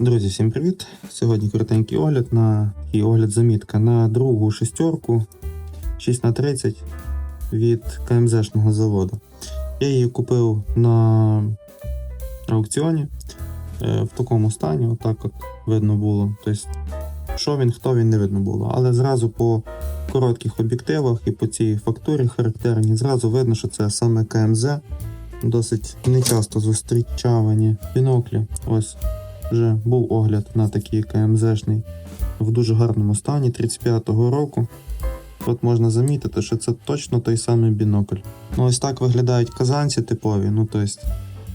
Друзі, всім привіт! Сьогодні коротенький огляд на такий огляд замітка на другу шестерку 6х30 від КМЗшного заводу. Я її купив на аукціоні е, в такому стані, отак от видно було. Тобто, що він, хто він не видно було. Але зразу по коротких об'єктивах і по цій фактурі характерній, зразу видно, що це саме КМЗ. Досить нечасто зустрічавані біноклі. Ось вже був огляд на такий КМЗшний в дуже гарному стані 35-го року. От можна замітити, що це точно той самий бінокль. Ну ось так виглядають казанці типові, ну тобто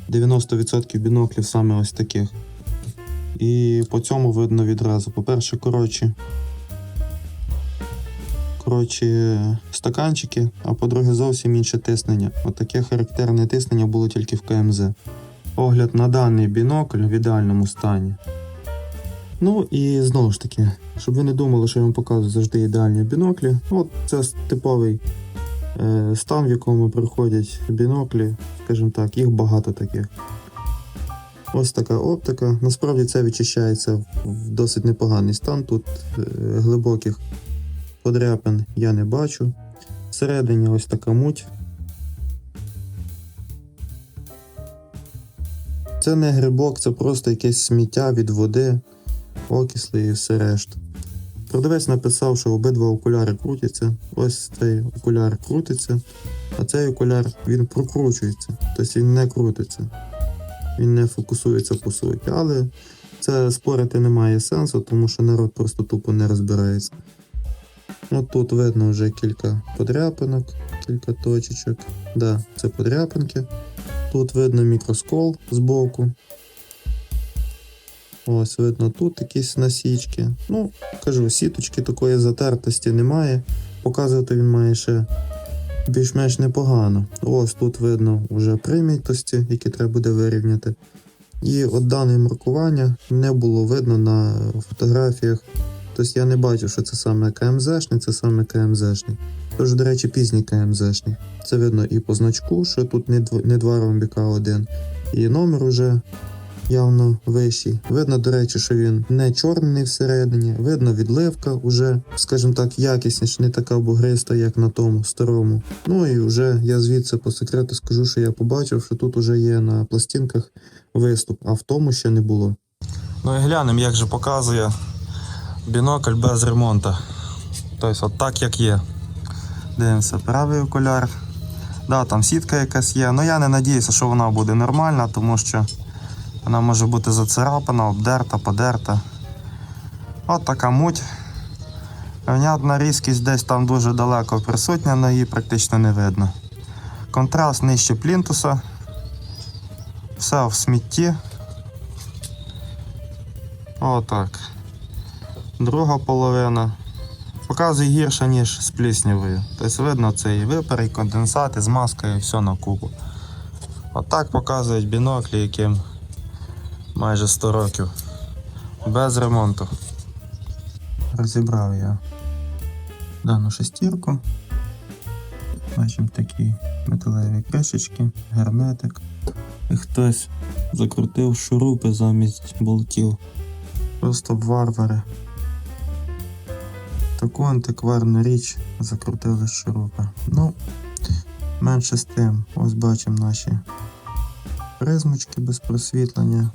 90% біноклів саме ось таких. І по цьому видно відразу. По-перше, коротші, коротші стаканчики, а по-друге, зовсім інше тиснення. От характерне тиснення було тільки в КМЗ огляд на даний бінокль в ідеальному стані. Ну і знову ж таки, щоб ви не думали, що я вам показую завжди ідеальні біноклі. От це типовий е, стан, в якому приходять біноклі, скажімо так, їх багато таких. Ось така оптика. Насправді це відчищається в досить непоганий стан. Тут е, глибоких подряпин я не бачу. Всередині ось така муть. Це не грибок, це просто якесь сміття від води, окисли і все решта. Продавець написав, що обидва окуляри крутяться. Ось цей окуляр крутиться, а цей окуляр він прокручується, тобто він не крутиться. Він не фокусується по суті. Але це спорити немає сенсу, тому що народ просто тупо не розбирається. От тут видно вже кілька подряпинок, кілька точечок. Да, це подряпинки. Тут видно мікроскол збоку. Ось видно тут якісь насічки. Ну, кажу, сіточки такої затертості немає. Показувати він має ще більш-менш непогано. Ось тут видно вже примітості, які треба буде вирівняти. І от дане маркування не було видно на фотографіях. Тобто я не бачив, що це саме КМЗшний, це саме КМЗшний. Тож, до речі, пізній КМЗшний. Це видно і по значку, що тут не, не два ромбіка а один. І номер уже явно вищий. Видно, до речі, що він не чорний всередині. Видно, відливка вже, скажімо так, якісніша, не така бугриста, як на тому старому. Ну і вже я звідси по секрету скажу, що я побачив, що тут вже є на пластинках виступ, а в тому ще не було. Ну і глянемо, як же показує бінокль без ремонту. Тобто, от так як є. Дивимося, правий окуляр. Да, там сітка якась є. Ну я не надіюся, що вона буде нормальна, тому що вона може бути зацарапана, обдерта, подерта. От така муть. Внятна різкість десь там дуже далеко присутня, але її практично не видно. Контраст нижче плінтуса. Все в смітті. Отак. Друга половина. Показує гірше, ніж з пліснявою. Тобто видно це і випар, і конденсат, і змазка, і все на купу. Отак показують біноклі, яким майже 100 років. Без ремонту. Розібрав я дану шестірку. Бачимо такі металеві кришечки, герметик. І хтось закрутив шурупи замість болтів. Просто варвари таку антикварну річ закрутили шурупи. Ну, менше з тим, ось бачимо наші призмочки без просвітлення.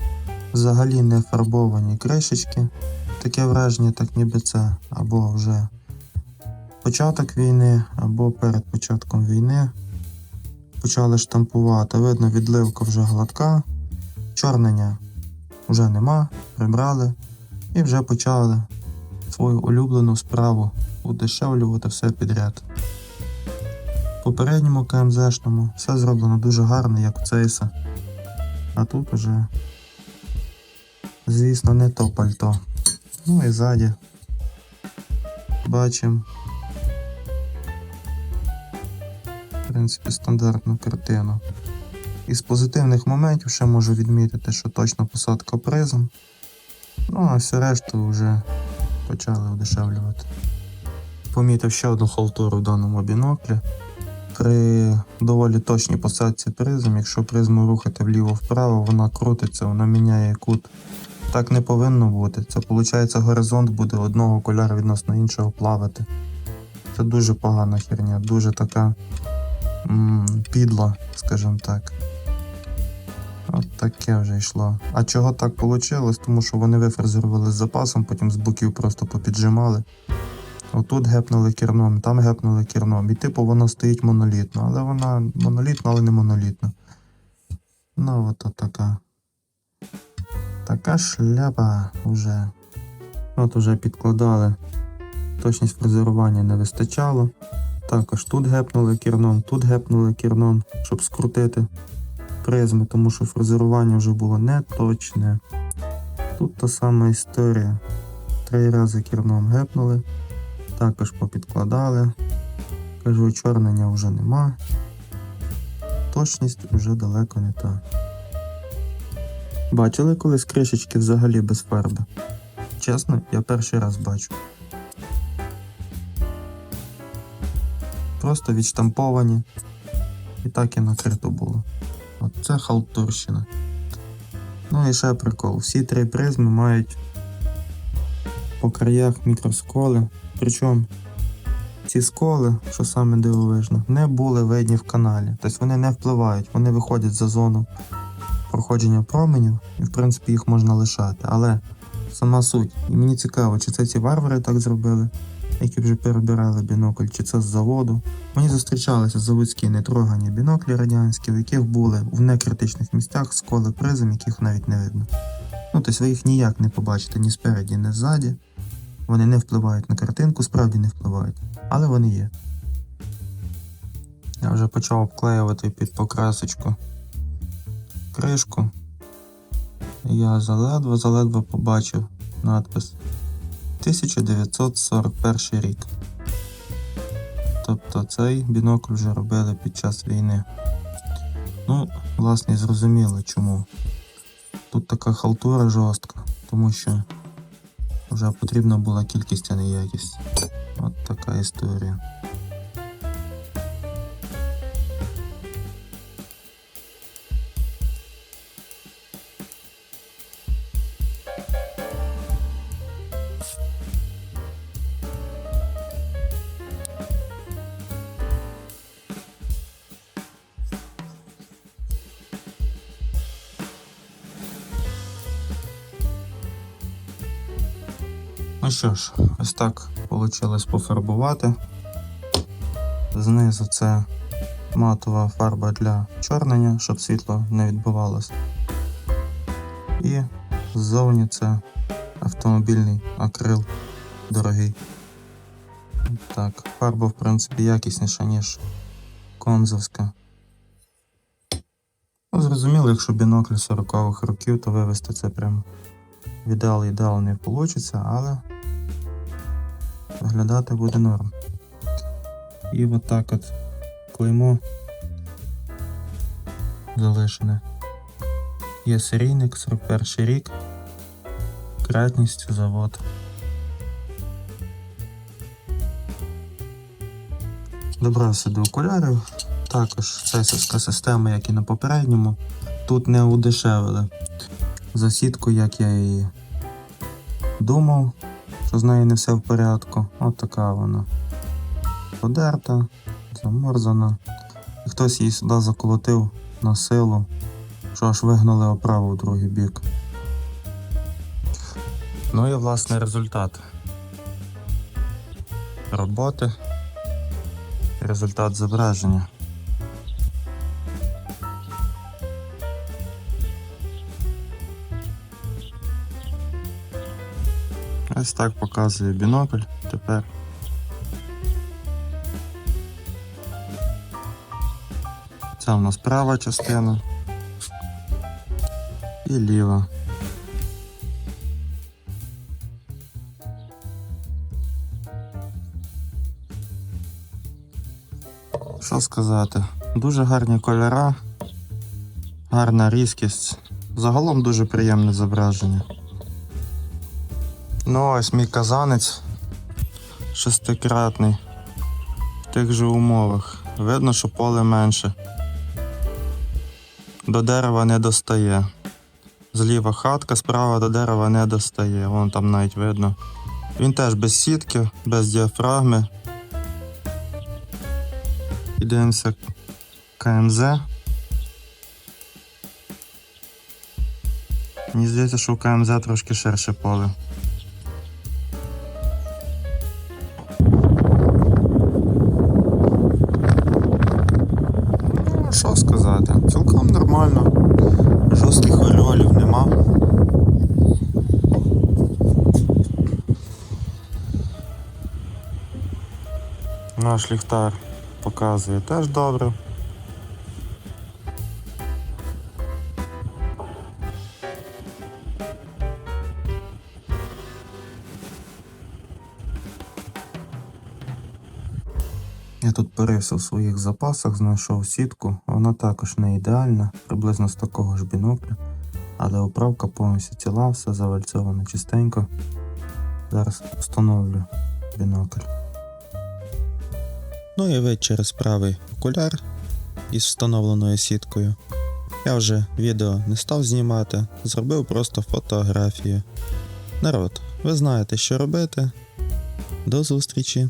Взагалі не фарбовані кришечки. Таке враження, так ніби це або вже початок війни, або перед початком війни. Почали штампувати. Видно, відливка вже гладка, чорнення вже нема, прибрали і вже почали свою улюблену справу удешевлювати все підряд. В попередньому КМЗшному все зроблено дуже гарно, як у Цейса. А тут уже, звісно, не то пальто. Ну і ззаді бачимо, в принципі, стандартну картину. Із позитивних моментів ще можу відмітити, що точно посадка призм. Ну, а все решту вже почали удешевлювати. Помітив ще одну халтуру в даному біноклі. При доволі точній посадці призм, якщо призму рухати вліво-вправо, вона крутиться, вона міняє кут Так не повинно бути. Це виходить горизонт буде одного кольору відносно іншого плавати. Це дуже погана херня, дуже така м- підла, скажімо так. От таке вже йшло. А чого так вийшло? Тому що вони вифрезерували з запасом, потім з боків просто попіджимали. Отут гепнули керном, там гепнули керном. І типу воно стоїть монолітно, але вона монолітна, але не монолітна. Ну, от така. Така шляпа вже. От уже підкладали. Точність фрезерування не вистачало. Також тут гепнули керном, тут гепнули керном, щоб скрутити призми, тому що фрезерування вже було неточне. Тут та сама історія. Три рази керном гепнули, також попідкладали. Кажу, чорнення вже нема. Точність вже далеко не та. Бачили колись кришечки взагалі без фарби? Чесно, я перший раз бачу. Просто відштамповані. І так і накрито було. От це халтурщина. Ну і ще прикол. Всі три призми мають по краях мікросколи. Причому ці сколи, що саме дивовижно, не були видні в каналі. Тобто вони не впливають, вони виходять за зону проходження променів, і в принципі їх можна лишати. Але сама суть. І мені цікаво, чи це ці варвари так зробили, які вже перебирали бінокль, чи це з заводу. Мені зустрічалися заводські нетрогані біноклі радянські, в яких були в некритичних місцях сколи призм, яких навіть не видно. Ну, тобто ви їх ніяк не побачите ні спереді, ні ззаді. Вони не впливають на картинку, справді не впливають, але вони є. Я вже почав обклеювати під покрасочку кришку. Я заледве заледве побачив надпис 1941 рік. Тобто цей бінокль вже робили під час війни. Ну, власне, зрозуміло чому. Тут така халтура жорстка, тому що вже потрібна була кількість, а не якість. От така історія. Ну що ж, ось так вийшло пофарбувати. Знизу це матова фарба для чорнення, щоб світло не відбивалося. І ззовні це автомобільний акрил дорогий. Так, фарба, в принципі, якісніша, ніж конзовська. Ну, зрозуміло, якщо бінокль 40-х років, то вивести це прямо в ідеал ідеал не вийде, але виглядати буде норм. І отак от клеймо залишене. Є серійник 41 рік. Кратність завод. Добрався до окулярів. Також сесівська система, як і на попередньому. Тут не удешевили засідку, як я її думав, що з нею не все в порядку. От така вона. Подерта, заморзана. І хтось її сюди заколотив на силу, що аж вигнали оправу в другий бік. Ну і власне результат роботи. Результат зображення. Ось так показує бінокль тепер. Це у нас права частина і ліва. Що сказати? Дуже гарні кольора, гарна різкість. Загалом дуже приємне зображення. Ну ось мій казанець шестикратний в тих же умовах. Видно, що поле менше. До дерева не достає. Зліва хатка, справа до дерева не достає, вон там навіть видно. Він теж без сітки, без діафрагми. І КМЗ. Мені здається, що у КМЗ трошки ширше поле. Сказати, цілком нормально. Жорстких ольолів нема. Наш ліхтар показує теж добре. Я тут порився в своїх запасах, знайшов сітку. Вона також не ідеальна, приблизно з такого ж бінокля. Але оправка повністю ціла, все завальцьовано чистенько. Зараз встановлю бінокль. Ну і вид через правий окуляр із встановленою сіткою. Я вже відео не став знімати, зробив просто фотографію. Народ, ви знаєте, що робити. До зустрічі!